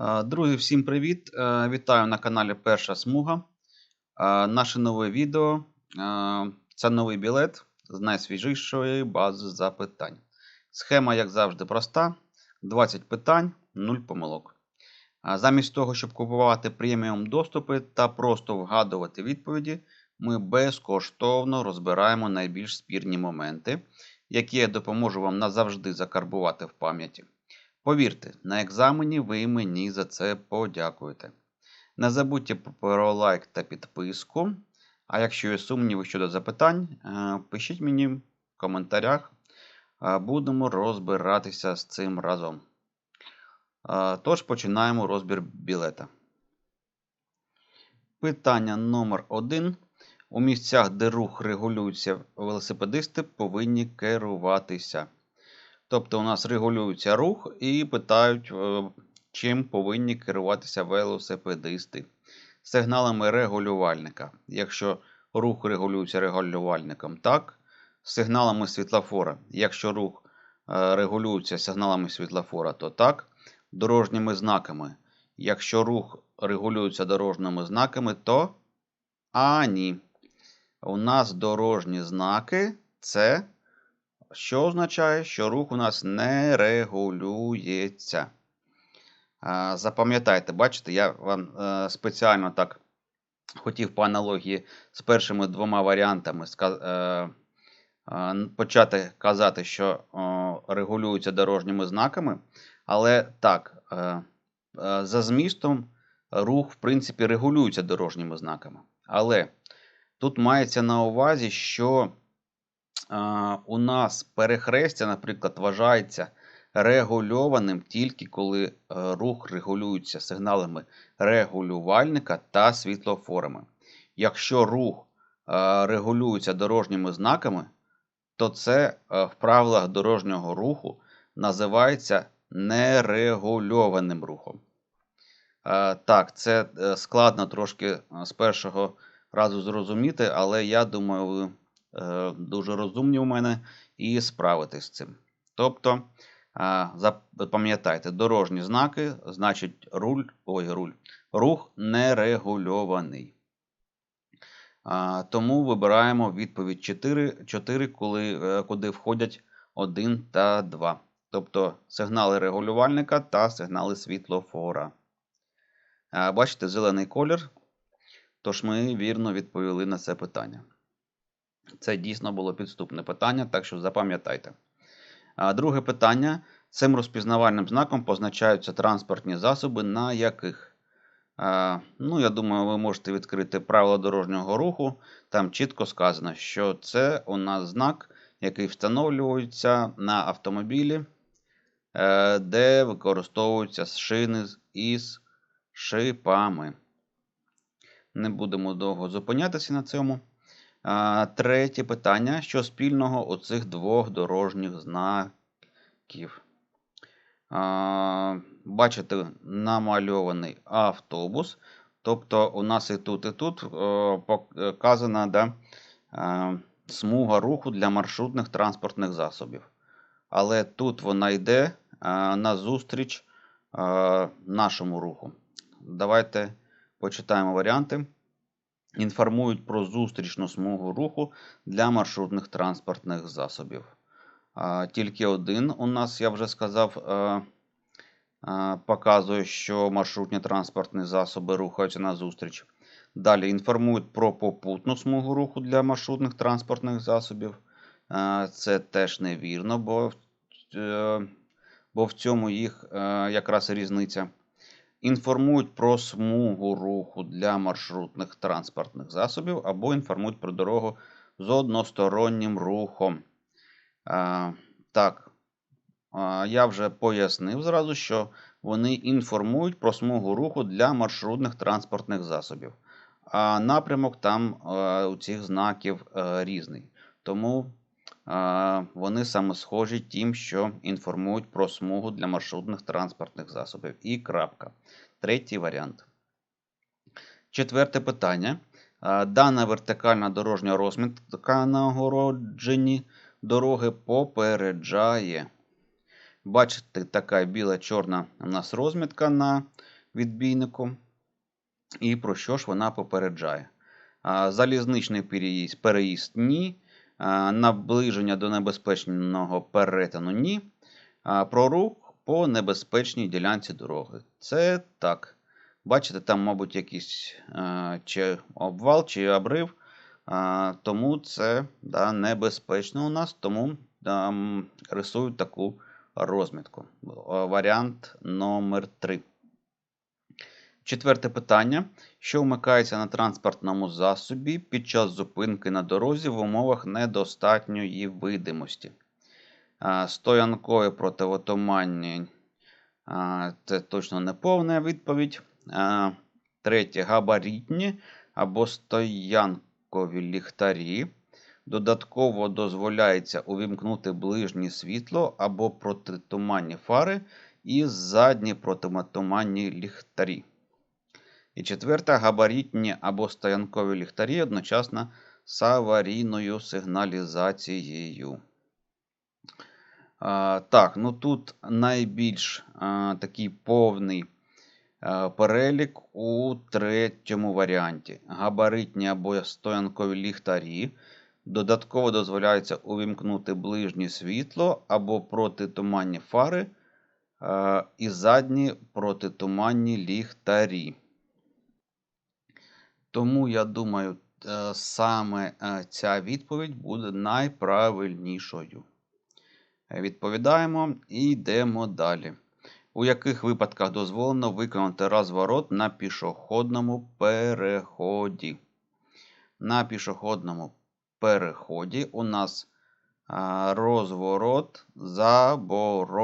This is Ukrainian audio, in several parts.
Е, Друзі, всім привіт! Е, Вітаю на каналі Перша Смуга. Е, Наше нове відео це новий білет з найсвіжішої бази запитань. Схема, як завжди, проста: 20 питань, 0 помилок. Замість того, щоб купувати преміум доступи та просто вгадувати відповіді, ми безкоштовно розбираємо найбільш спірні моменти, які я допоможу вам назавжди закарбувати в пам'яті. Повірте, на екзамені ви мені за це подякуєте. Не забудьте про лайк та підписку. А якщо є сумніви щодо запитань, е, пишіть мені в коментарях. Будемо розбиратися з цим разом. Тож починаємо розбір білета. Питання номер 1. У місцях, де рух регулюється, велосипедисти повинні керуватися. Тобто у нас регулюється рух і питають, е, чим повинні керуватися велосипедисти. Сигналами регулювальника. Якщо рух регулюється регулювальником, так. Сигналами світлофора. Якщо рух е, регулюється сигналами світлофора, то так. Дорожніми знаками. Якщо рух регулюється дорожніми знаками, то а ні. У нас дорожні знаки це. Що означає, що рух у нас не регулюється. Запам'ятайте, бачите, я вам е, спеціально так хотів по аналогії з першими двома варіантами е, е, почати казати, що о, регулюється дорожніми знаками. Але так, за змістом рух, в принципі, регулюється дорожніми знаками. Але тут мається на увазі, що у нас перехрестя, наприклад, вважається регульованим тільки коли е, рух регулюється сигналами регулювальника та світлофорами. Якщо рух е, регулюється дорожніми знаками, то це е, в правилах дорожнього руху називається нерегульованим рухом. Так, це складно трошки з першого разу зрозуміти, але я думаю, ви дуже розумні у мене і справитесь з цим. Тобто, е, запам'ятайте, дорожні знаки, значить руль, ой, руль, рух нерегульований. А, Тому вибираємо відповідь 4, 4 коли, е, куди входять 1 та 2. Тобто сигнали регулювальника та сигнали світлофора. Бачите, зелений колір. Тож ми вірно відповіли на це питання. Це дійсно було підступне питання, так що запам'ятайте. Друге питання. Цим розпізнавальним знаком позначаються транспортні засоби, на яких. Ну, я думаю, ви можете відкрити правила дорожнього руху. Там чітко сказано, що це у нас знак, який встановлюється на автомобілі, е, де використовуються шини із шипами. Не будемо довго зупинятися на цьому. Третє питання. Що спільного у цих двох дорожніх знаків? Бачите, намальований автобус. Тобто у нас і тут, і тут е, показана да, е, смуга руху для маршрутних транспортних засобів. Але тут вона йде е, назустріч нашому руху. Давайте почитаємо варіанти. Інформують про зустрічну смугу руху для маршрутних транспортних засобів. Тільки один у нас, я вже сказав, е, е, показує, що маршрутні транспортні засоби рухаються назустріч. Далі інформують про попутну смугу руху для маршрутних транспортних засобів. Е, Це теж невірно, бо, бо в цьому їх якраз різниця. Інформують про смугу руху для маршрутних транспортних засобів або інформують про дорогу з одностороннім рухом. А, так, а, я вже пояснив зразу, що вони інформують про смугу руху для маршрутних транспортних засобів. А напрямок там е, у цих знаків е, різний. Тому вони саме схожі тим, що інформують про смугу для маршрутних транспортних засобів. І крапка. Третій варіант. Четверте питання. Дана вертикальна дорожня розмітка на огородженні дороги попереджає. Бачите, така біла чорна у нас розмітка на відбійнику. І про що ж вона попереджає? Залізничний переїзд, переїзд ні. Наближення до небезпечного перетину ні. А, Про рух по небезпечній ділянці дороги. Це так. Бачите, там, мабуть, якийсь чи обвал, чи обрив. Тому це да, небезпечно у нас, тому а, рисують таку розмітку. Варіант номер 3. Четверте питання. Що вмикається на транспортному засобі під час зупинки на дорозі в умовах недостатньої видимості? Стоянкові противотуманні. Це точно не повна відповідь. Третє габаритні або стоянкові ліхтарі. Додатково дозволяється увімкнути ближнє світло або протитуманні фари і задні протитуманні ліхтарі. І четверте габаритні або стоянкові ліхтарі одночасно з аварійною сигналізацією. А, Так, ну тут найбільш а, такий повний а, перелік у третьому варіанті. Габаритні або стоянкові ліхтарі. Додатково дозволяється увімкнути ближнє світло або протитуманні фари а, і задні протитуманні ліхтарі. Тому, я думаю, е, саме е, ця відповідь буде найправильнішою. Відповідаємо і йдемо далі. У яких випадках дозволено виконати розворот на пішохідному переході? На пішохідному переході у нас розворот заборонено.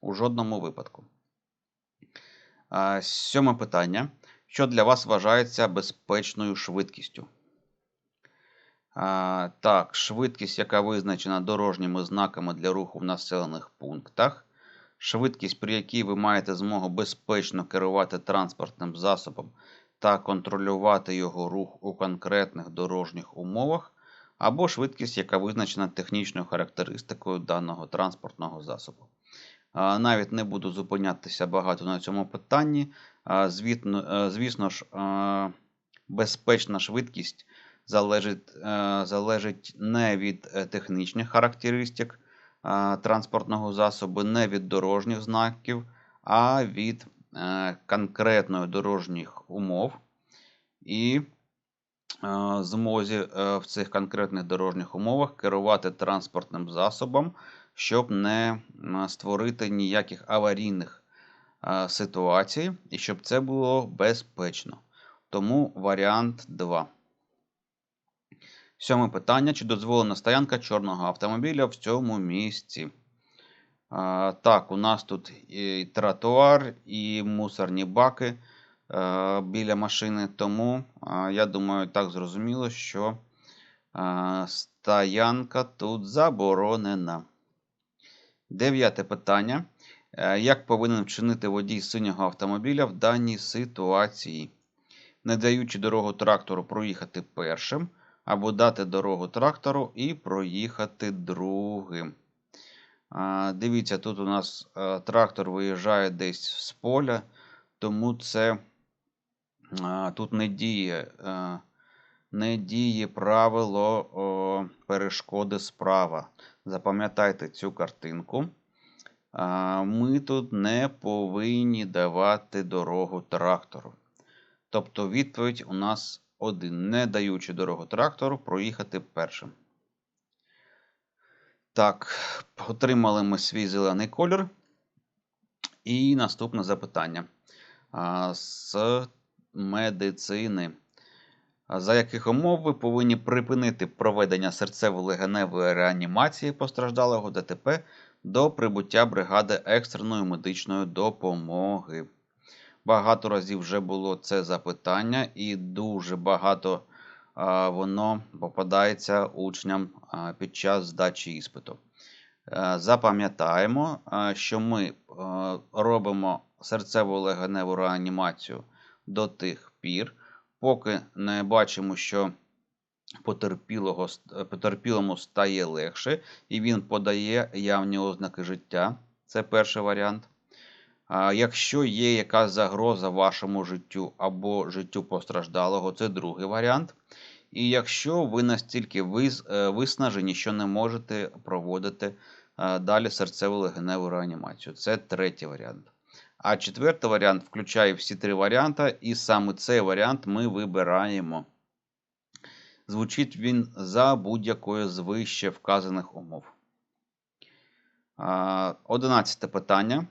У жодному випадку. Сьоме питання. Що для вас вважається безпечною швидкістю? А, Так, швидкість, яка визначена дорожніми знаками для руху в населених пунктах. Швидкість, при якій ви маєте змогу безпечно керувати транспортним засобом та контролювати його рух у конкретних дорожніх умовах, або швидкість, яка визначена технічною характеристикою даного транспортного засобу. Навіть не буду зупинятися багато на цьому питанні. Звітно, звісно ж, безпечна швидкість залежить залежить не від е, технічних характеристик транспортного засобу, не від дорожніх знаків, а від е, конкретної дорожніх умов. І змозі е, в цих конкретних дорожніх умовах керувати транспортним засобом щоб не створити ніяких аварійних ситуацій, і щоб це було безпечно. Тому варіант 2. Сьоме питання: чи дозволена стоянка чорного автомобіля в цьому місці? А, Так, у нас тут і тротуар, і мусорні баки а, біля машини. Тому, а, я думаю, так зрозуміло, що а, стоянка тут заборонена. Дев'яте питання. Е, як повинен вчинити водій синього автомобіля в даній ситуації? Не даючи дорогу трактору проїхати першим, або дати дорогу трактору і проїхати другим. Дивіться, тут у нас е, трактор виїжджає десь з поля, тому це тут не діє е, не діє правило перешкоди справа. Запам'ятайте цю картинку. Ми тут не повинні давати дорогу трактору. Тобто відповідь у нас один, не даючи дорогу трактору, проїхати першим. Так, отримали ми свій зелений колір. І наступне запитання. З медицини за яких умов ви повинні припинити проведення серцево-легеневої реанімації постраждалого ДТП до прибуття бригади екстреної медичної допомоги. Багато разів вже було це запитання, і дуже багато а, воно попадається учням а, під час здачі іспиту. А, запам'ятаємо, що ми а, робимо серцево-легеневу реанімацію до тих пір поки не бачимо, що потерпілого, потерпілому стає легше, і він подає явні ознаки життя. Це перший варіант. Якщо є якась загроза вашому життю або життю постраждалого, це другий варіант. І якщо ви настільки е, виснажені, що не можете проводити е, далі серцево-легеневу реанімацію, це третій варіант. А четвертий варіант включає всі три варіанти, і саме цей варіант ми вибираємо. Звучить він за будь-якою з вище вказаних умов. А, Одинадцяте питання.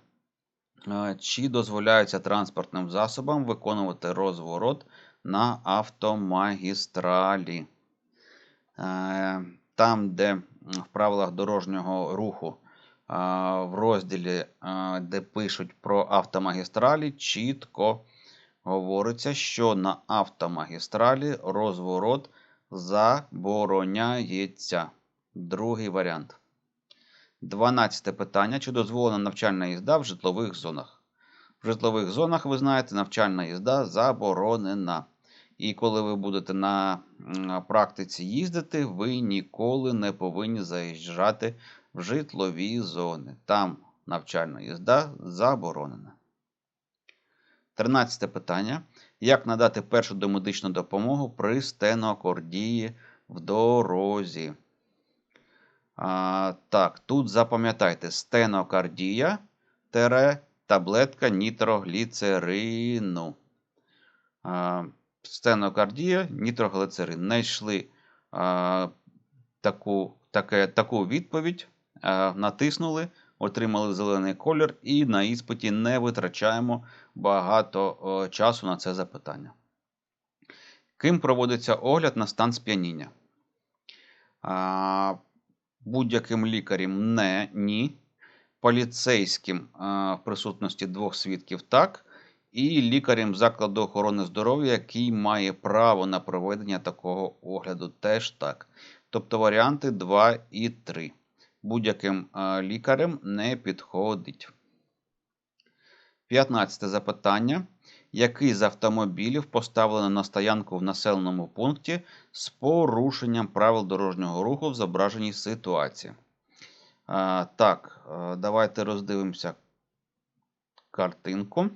Чи дозволяється транспортним засобам виконувати розворот на автомагістралі? Там, де в правилах дорожнього руху в розділі, де пишуть про автомагістралі, чітко говориться, що на автомагістралі розворот забороняється. Другий варіант. 12 питання. Чи дозволена навчальна їзда в житлових зонах? В житлових зонах, ви знаєте, навчальна їзда заборонена. І коли ви будете на практиці їздити, ви ніколи не повинні заїжджати в житлові зони. Там навчальна їзда заборонена. 13 питання. Як надати першу домедичну допомогу при стенокордії в дорозі? А, так, тут запам'ятайте стенокардія тере таблетка нітрогліцерину. А, стенокардія, нітрогліцерин. Знайшли а, таку, таке, таку відповідь, а, натиснули, отримали зелений колір і на іспиті не витрачаємо багато часу на це запитання. Ким проводиться огляд на стан сп'яніння? Будь-яким лікарем не ні. Поліцейським в присутності двох свідків так. І лікарем закладу охорони здоров'я, який має право на проведення такого огляду, теж так. Тобто варіанти 2 і 3. Будь-яким лікарем не підходить. 15 запитання. Який з автомобілів поставлено на стоянку в населеному пункті з порушенням правил дорожнього руху в зображеній ситуації? А, так, давайте роздивимося картинку.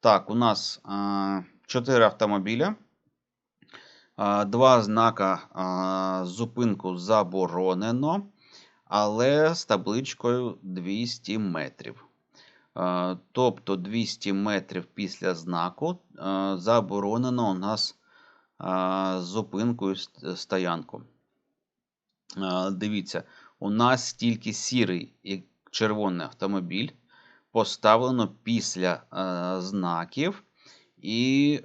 Так, у нас а, 4 автомобіля. Два знака зупинку заборонено, але з табличкою 200 метрів. Е, Тобто 200 метрів після знаку е, заборонено у нас е, зупинкою стоянку. Дивіться, у нас тільки сірий і червоний автомобіль поставлено після знаків, і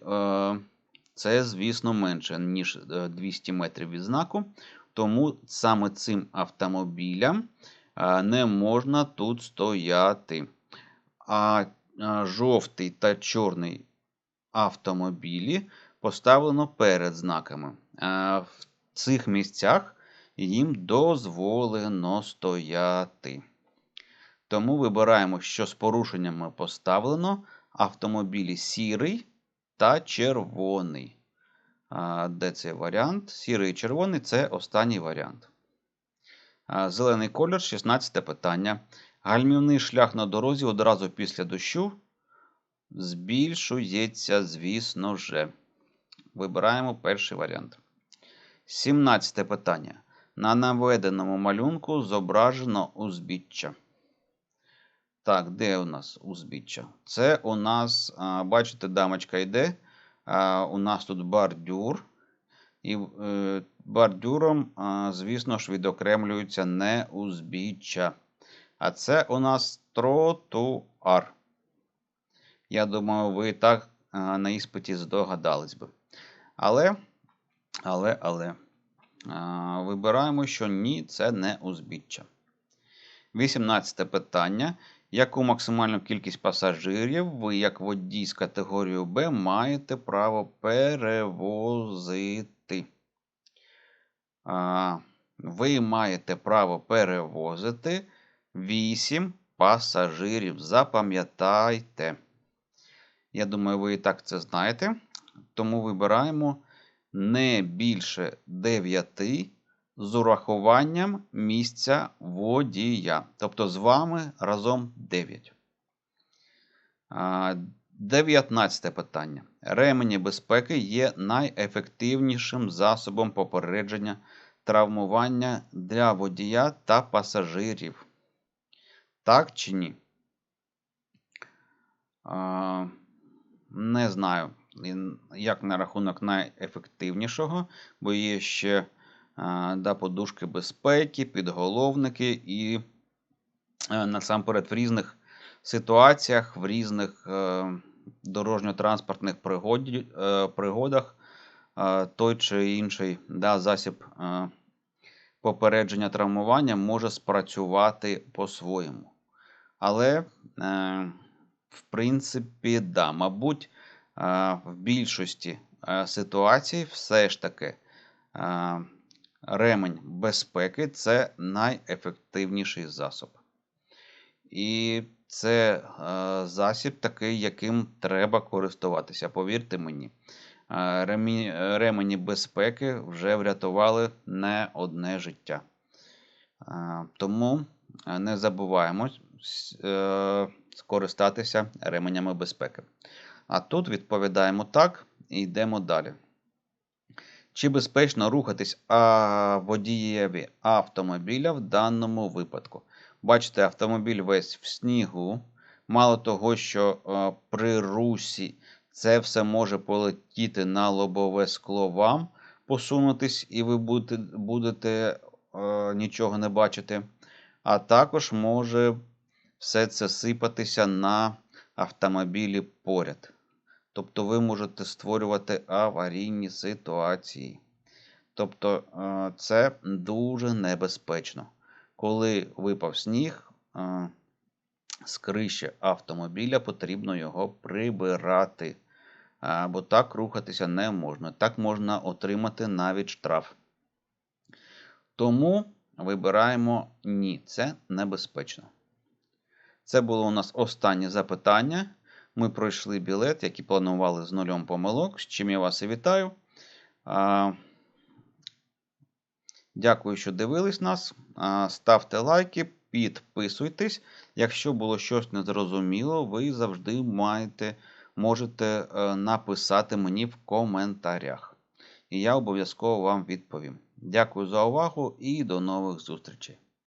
це, звісно, менше, ніж е, 200 метрів від знаку. Тому саме цим автомобілям е, не можна тут стояти а а, жовтий та чорний автомобілі поставлено перед знаками. В цих місцях їм дозволено стояти. Тому вибираємо, що з порушеннями поставлено автомобілі сірий та червоний. Де цей варіант? Сірий і червоний це останній варіант. Зелений колір 16 питання. Гальмівний шлях на дорозі одразу після дощу збільшується, звісно же. Вибираємо перший варіант. 17 питання. На наведеному малюнку зображено узбіччя. Так, де у нас узбіччя? Це у нас, бачите, дамочка йде. У нас тут бордюр. І е, бордюром, а, звісно ж, відокремлюється не узбіччя. А це у нас тротуар. Я думаю, ви так а, на іспиті здогадались би. Але, але, але, а, вибираємо, що ні, це не узбіччя. 18 питання. Яку максимальну кількість пасажирів ви, як водій з категорією Б, маєте право перевозити? А, ви маєте право перевозити 8 пасажирів. Запам'ятайте. Я думаю, ви і так це знаєте. Тому вибираємо не більше 9 з урахуванням місця водія. Тобто з вами разом 9. 19 питання. Ремені безпеки є найефективнішим засобом попередження травмування для водія та пасажирів. Так чи ні? Не знаю, як на рахунок найефективнішого, бо є ще да, подушки безпеки, підголовники і е, насамперед в різних ситуаціях, в різних е, дорожньо-транспортних е, пригодах той чи інший да, засіб попередження травмування може спрацювати по-своєму. Але, в принципі, да, мабуть, в більшості ситуацій все ж таки ремень безпеки це найефективніший засоб. І це е, засіб такий, яким треба користуватися. Повірте мені, Е, е, ремені безпеки вже врятували не одне життя. Тому не забуваємо скористатися ременями безпеки. А тут відповідаємо так і йдемо далі. Чи безпечно рухатись а, водієві автомобіля в даному випадку? Бачите, автомобіль весь в снігу. Мало того, що е, при русі це все може полетіти на лобове скло вам, посунутись, і ви будете, будете е, нічого не бачити. А також може все це сипатися на автомобілі поряд. Тобто ви можете створювати аварійні ситуації. Тобто е, це дуже небезпечно. Коли випав сніг, е, з криші автомобіля потрібно його прибирати. Бо так рухатися не можна. Так можна отримати навіть штраф. Тому вибираємо ні, це небезпечно. Це було у нас останнє запитання. Ми пройшли білет, який планували з нульом помилок, з чим я вас і вітаю. А, Дякую, що дивились нас. А, Ставте лайки, підписуйтесь. Якщо було щось незрозуміло, ви завжди маєте, можете е, написати мені в коментарях. І я обов'язково вам відповім. Дякую за увагу і до нових зустрічей.